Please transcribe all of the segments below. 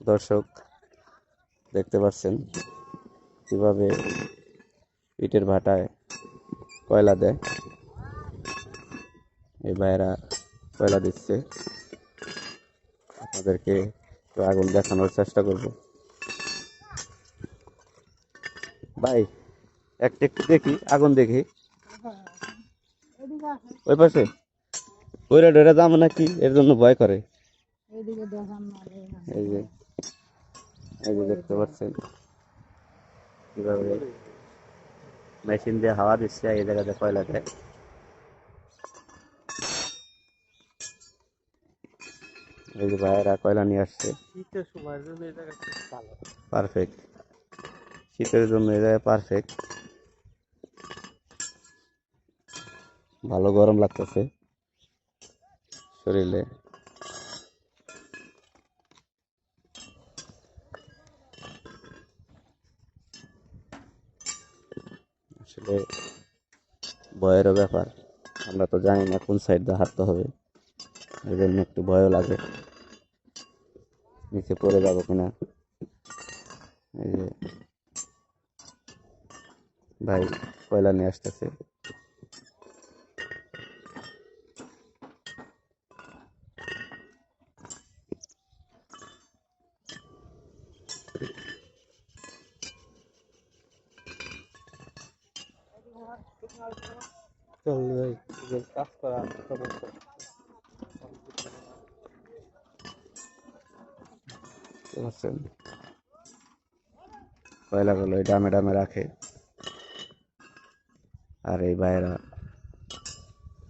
দর্শক দেখতে পাচ্ছেন কীভাবে ইটের ভাটায় কয়লা দেয়। এই ভাইয়েরা কয়লা দিচ্ছে। আপনাদেরকে আগুন দেখানোর চেষ্টা করব। ভাই একটা একটু দেখি আগুন দেখি। ওই পাশে? ওইটা ডেরা দাম নাকি? এর জন্য ভয় করে। এই যে। এই যে দেখতে পাচ্ছেন। কীভাবে মেশিন দিয়ে হাওয়া দিচ্ছে এই জায়গাতে কয়লা দেয় এই যে ভাইয়েরা কয়লা নিয়ে আসছে। পারফেক্ট। শীতের জন্য এই জায়গায় পারফেক্ট। ভালো গরম লাগতেছে। শরীরে। আসলে ভয়েরও ব্যাপার। আমরা তো জানি না কোন সাইড দিয়ে হাঁটতে হবে। এই জন্য একটু ভয়ও লাগে। নিচে পড়ে যাব কিনা? এই যে ভাই কয়লা নিয়ে আসতেছে। চল কাজ করা কয়লাগুলো ডামে ডামে রাখে। আর এই ভাইয়েরা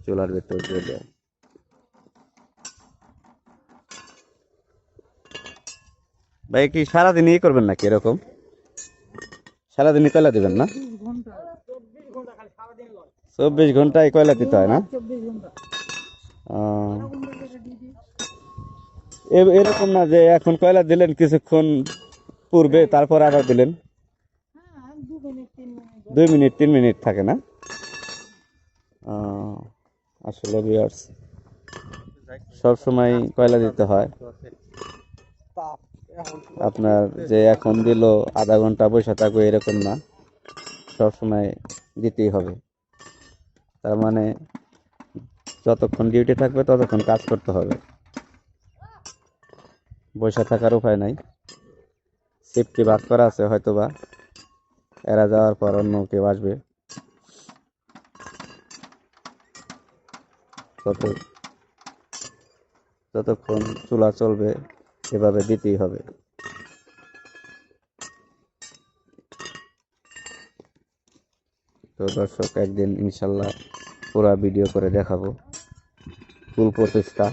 চুলার ভেতর দিয়ে দেয়। ভাই, কি সারাদিনই করবেন নাকি এরকম? সারাদিনই কয়লা দিবেন না? চব্বিশ ঘন্টায় কয়লা দিতে হয় না? এরকম না যে এখন কয়লা দিলেন কিছুক্ষণ পূর্বে তারপর আবার দিলেন? হ্যাঁ দুই মিনিট তিন মিনিট থাকে না? আসলে বিয়ার্স সব সময় কয়লা দিতে হয়। আপনার যে এখন দিল আধা ঘণ্টা বসে থাকবে এরকম না। সব সময় দিতেই হবে। তার মানে যতক্ষণ ডিউটি থাকবে ততক্ষণ কাজ করতে হবে। বসে থাকার উপায় নাই। সেফটি বাদ করা আছে হয়তোবা। এরা যাওয়ার পর অন্য কেউ আসবে। তত যতক্ষণ চুলা চলবে, এভাবে দিতেই হবে। তো দর্শক একদিন ইনশাল্লাহ পুরা ভিডিও করে দেখাবো। ফুল প্রচেষ্টা